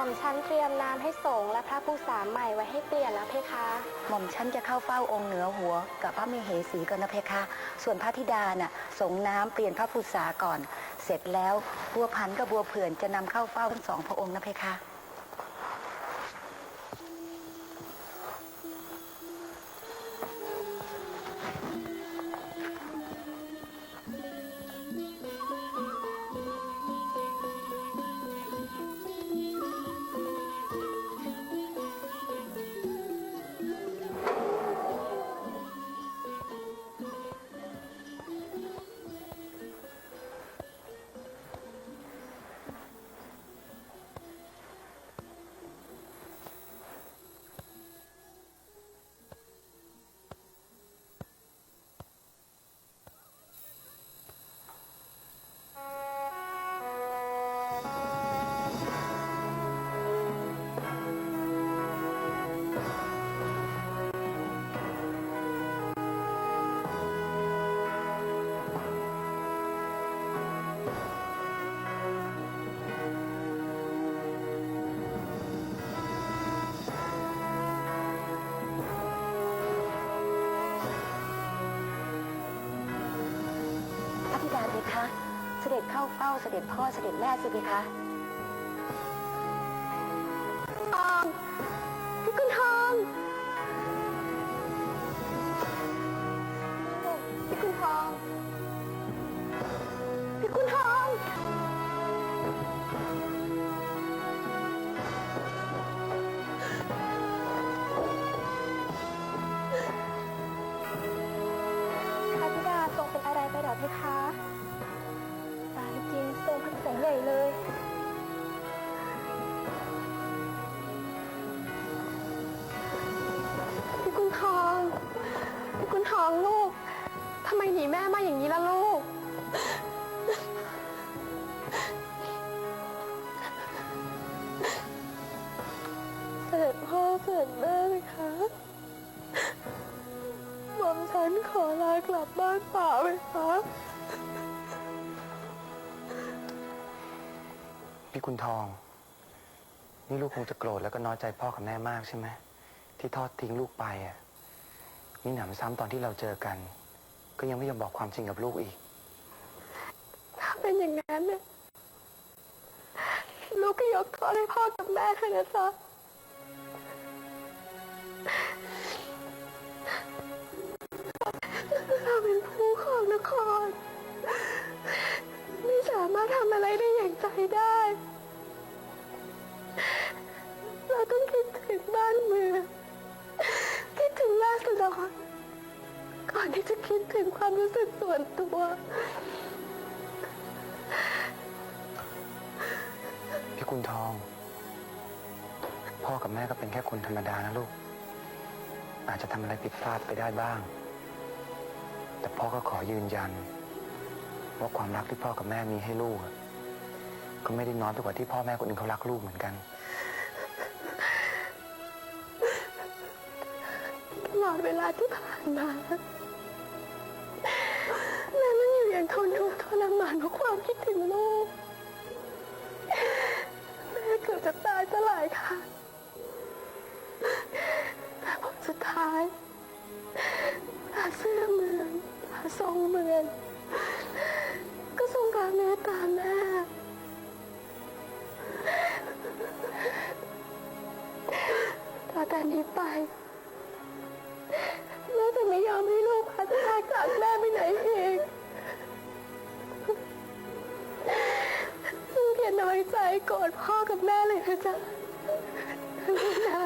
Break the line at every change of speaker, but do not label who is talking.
ม่อมชันเตรียมน้ำให้สงฆ์และพระผู้สามใหม่ไว้ให้เปลี่ยนแล้วเพคะ
หม่อมฉันจะเข้าเฝ้าองค์เหนือหัว กับพระมเหสีก่อนนะเพคะ ส่วนพระธิดาน่ะสงน้ำเปลี่ยนพระภูษาก่อน เสร็จแล้วบัวพันธ์กับบัวเผื่อนจะนำเข้าเฝ้าทั้งสองพระองค์นะเพคะ คะ เสด็จเข้าเฝ้าเสด็จพ่อเสด็จแม่สิเพคะ
ทอง องลูกทำไมหนีแม่มาอย่างนี้ล่ะลูกเสด็จพ่อเสด็จแม่ไหมคะหม่อมฉันขอลากลับบ้านป่าไหมคะ
พี่คุณทอง นี่ลูกคงจะโกรธแล้วก็น้อยใจพ่อกับแม่มากใช่ไหมที่ทอดทิ้งลูกไปอะ นี่หนำซ้ำตอนที่เราเจอกัน ก็ยังไม่ยอมบอกความจริงกับลูกอีก
ถ้าเป็นอย่างนั้นเนี่ยลูกก็ยกโทษให้พ่อกับแม่เถอะนะจ๊ะเราเป็นผู้ของนคร ไม่สามารถทำอะไรได้อย่างใจได้ ที่จะคิดถึงความรู้สึกส่วนตัว
พี่คุณทอง พ่อกับแม่ก็เป็นแค่คนธรรมดานะลูก อาจจะทำอะไรผิดพลาดไปได้บ้าง แต่พ่อก็ขอยืนยัน ว่าความรักที่พ่อกับแม่มีให้ลูกอะก็ไม่ได้น้อยไปกว่าที่พ่อแม่คนอื่นเขารักลูกเหมือนกัน
ตลอดเวลาที่ผ่านมา แม่จะไม่ยอมให้ลูกพัดพาจากแม่ไปไหนอีกลูกแค่น้อยใจโกรธพ่อกับแม่เลยนะจ๊ะลูกนะ